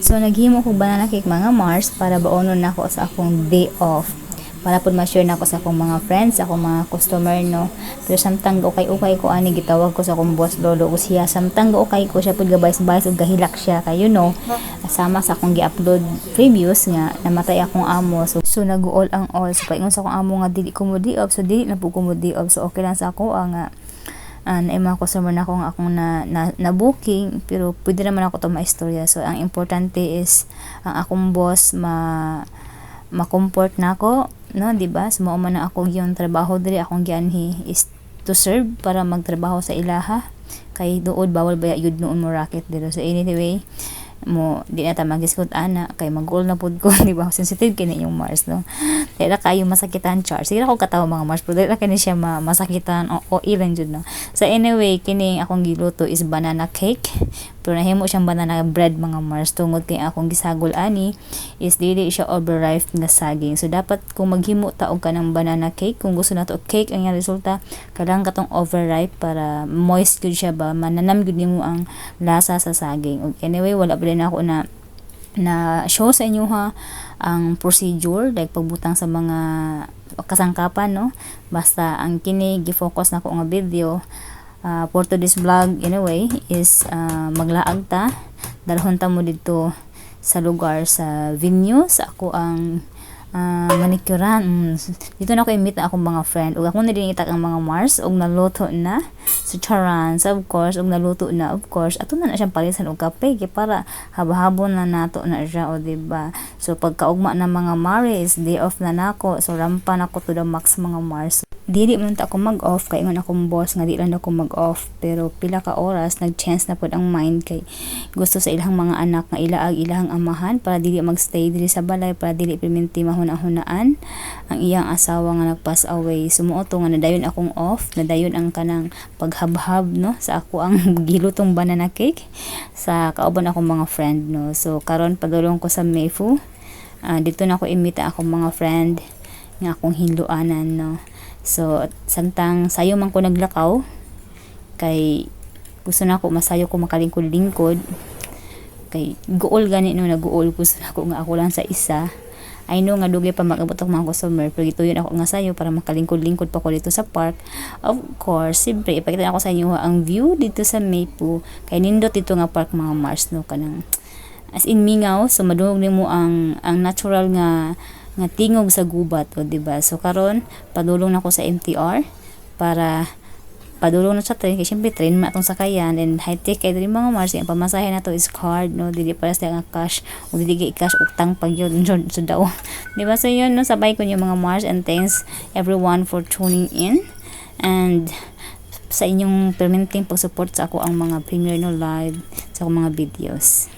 So naghimo ko banana cake mga Mars para baonon nako sa akong day off. Para pud ma-share nako sa akong mga friends, sa akong mga customer no. Pero samtang okay-okay ko ani gitawag ko sa akong boss lolo ko siya. Samtang okay ko siya pud gabays-bays ug gahilak siya kay you know. Sama sa akong gi-upload previous nga namatay akong amo. So, so nag-all ang all. So paingon sa akong amo nga dili ko mo di off. So dili na pud ko mo di off. So okay lang sa ako ah, nga uh, na mga customer na akong akong na, na, na booking pero pwede naman ako to maistorya. So ang importante is ang akong boss ma ma-comfort na ako no di ba? So mao man na ako yung trabaho diri akong gianhi is to serve para magtrabaho sa ilaha. Kay duod bawal baya yun noon mo racket dito so anyway mo di na ta magiskot ana kay mag-goal na pud ko di ba? Sensitive kini yung Mars no? Dili kayo masakitan char. Sige ako katawa mga Mars pero dili kini siya ma masakitan o, o ilan jud no? So anyway kini akong giluto is banana cake. Pero nahimo siyang banana bread mga Mars. Tungod kay akong gisagol ani is dili siya overripe nga saging. So dapat kung maghimo ta og kanang banana cake kung gusto nato cake ang resulta kailangan katong overripe para moist gud siya ba? Mananam gud nimo ang lasa sa saging. Ug anyway wala rin ako na na show sa inyo ha ang procedure like pagbutang sa mga kasangkapan no? Basta ang kini gi-focus na ko nga video. Uh, for today's vlog anyway is uh, maglaag ta. Dalhon ta mo dito sa lugar sa venue. Sa ako ang uh, manicuran mm, dito na ako i-meet na akong mga friend. Ug ako nilinitak ang mga Mars ug naluto na so, charans of course ug naluto na of course. Ato na na siyang palisan og kape kay para habahabo na nato na siya o diba so pagkaugma na mga Maris day off na nako. So rampa na ko to the max mga Mars dili man ta ako mag-off kay ingon akong boss nga di lang ako mag-off pero pila ka oras nag-chance na pud ang mind kay gusto sa ilang mga anak nga ilaag ilahang amahan para dili magstay diri sa balay para dili perminti mahuna-hunaan ang iyang asawa nga nagpass away. Sumuoto nga nadayon akong off nadayon ang kanang paghabhab no sa ako ang gilutong banana cake sa kauban akong mga friend no. So karon padulong ko sa Mayfu. Uh, dito na ako imita akong mga friend nga akong hinluanan no So, samtang sayo man ko naglakaw, kay gusto na ako, masayo ko makalingkod-lingkod, kay gool gani no, naguol gusto na ako nga ako lang sa isa. I know nga dugay pa mag-abot ako mga customer, pero ito yun ako nga sayo para makalingkod-lingkod pa ko dito sa park. Of course, siyempre, ipakita ako sa inyo ang view dito sa Maypo, kay nindot dito nga park mga Mars, no, kanang as in mingaw, so madungog mo ang, ang natural nga nga tingog sa gubat o di ba? So karon padulong na ko sa MTR para padulong na sa train kay syempre train man atong sakayan and high tech kay diri mga Mars ang pamasahe na to is card no? Dili para sa nga cash o dili gi cash utang pag yun so, daw. Di ba? So yun no? Sabay ko yung mga Mars and thanks everyone for tuning in. And sa inyong permanenteng pag-support sa ako ang mga premiere no? Live sa akong mga videos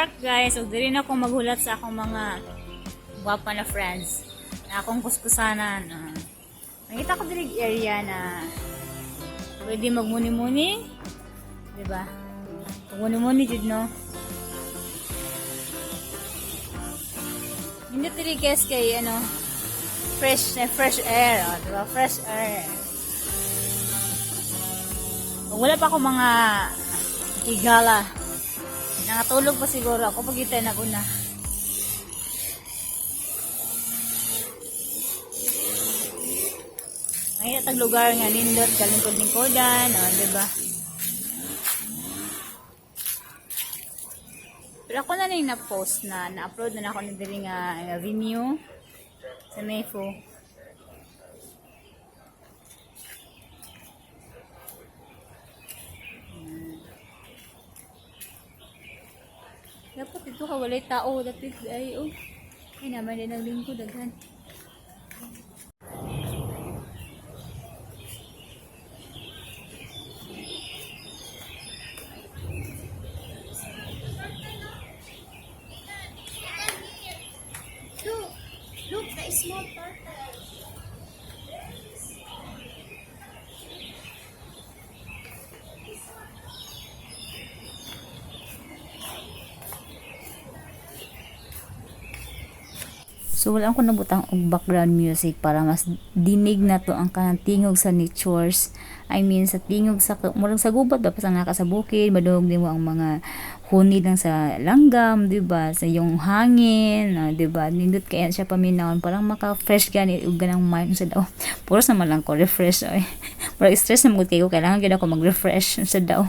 park guys. Ug diri na ako maghulat sa akong mga gwapa na friends. Na akong kuskusanan. Uh, nakita ko diri area na pwede magmuni-muni. Diba? Magmuni-muni jud no. Hindi diri guys kay ano fresh eh, fresh air, oh, diba? Fresh air. Wala pa ako mga higala. Nakatulog pa siguro ako pag ito na una. May tag lugar nga nindot kalingkod-lingkodan, oh, di ba? Pero ako na lang na-post na, na-upload na, na ako ng diri nga nga venue sa Mayfo. Dapat ito ka walay tao, dapat ay oh. Ay naman din ang lingkod daghan. So wala ko nabutang og background music para mas dinig na to ang kanang tingog sa natures. I mean sa tingog sa murag sa gubat ba sa naka sa bukid, madugog din mo ang mga hunid lang sa langgam, 'di ba? Sa yung hangin, ah, 'di ba? Nindot kaya siya paminawon parang maka-fresh gani ug ganang mind sa daw. Puro sa malang ko refresh oy. Murag stress na mo kayo kailangan gyud ako mag-refresh sa daw.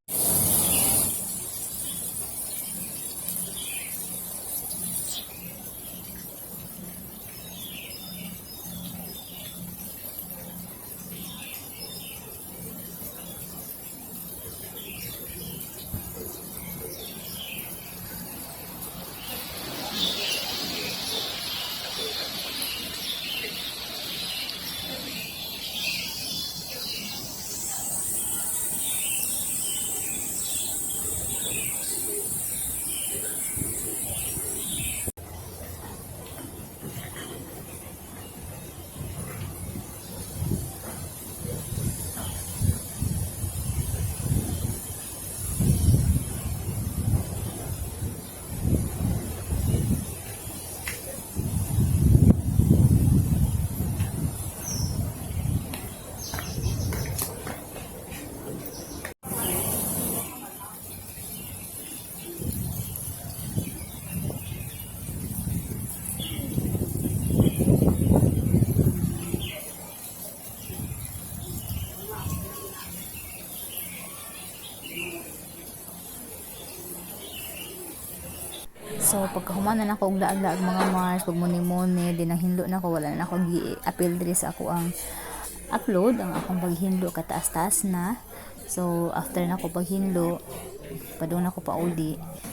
So, pagkahuman na ako og daag-daag mga Mars, pag muni-muni, din ang hinlo na ko, wala na ako gi-appeal diri sa ako ang upload, ang akong paghinlo kataas-taas na. So, after na ko paghinlo, padung na ko pa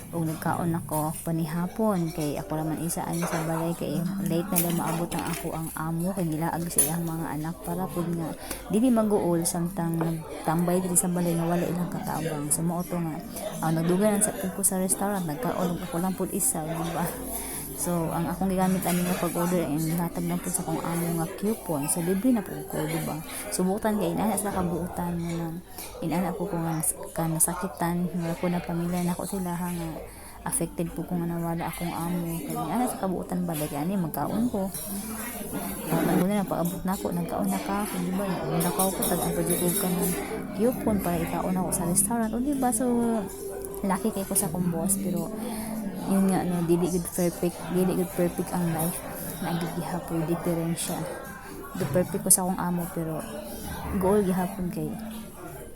ug nagkaon ako panihapon kay ako naman isa ani sa balay kay late na lang maabot ang ako ang amo kay gilaag sa iyang mga anak para pud nga dili maguol samtang nagtambay diri sa balay nga wala ilang katabang so mao to nga ah, nagdugan sa ko sa restaurant nagkaon ako lang pud isa di So, ang akong gigamit ani nga pag-order ay gihatag na po sa akong amo nga coupon. So, libre na po ko, di ba? Subukan kay inana sa kabuutan mo na inana po ko nga ka nasakitan, wala ko na pamilya na ko sila ha nga affected po kung nga nawala akong amo. Kaya inana sa kabuutan ba dahil ani magkaon ko. Pag na paabot na ako, nagkaon na ka, di ba? Nakaw ko tag ang pagjugob ka ng coupon para ikaon ako sa restaurant. O di ba? So, laki kay ko sa akong boss pero yun nga no dili good perfect dili good perfect ang life. Nagigihapon diferensya the perfect ko sa akong amo pero goal gihapon kay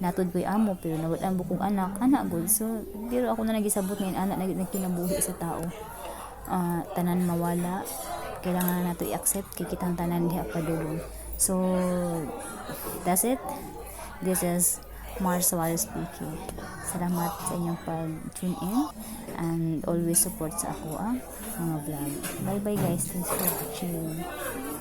natod ko'y amo pero nawalan bukong anak. Anak good so pero ako na nagisabot ngayon anak na nagkinabuhi sa tao. Ah, tanan mawala. Kailangan nato i-accept kay kitang tanan diha padulong so that's it. This is Mars Suarez speaking. Salamat sa inyong pag-tune in and always support sa ako ah, mga vlog. Bye bye guys. Thanks for watching.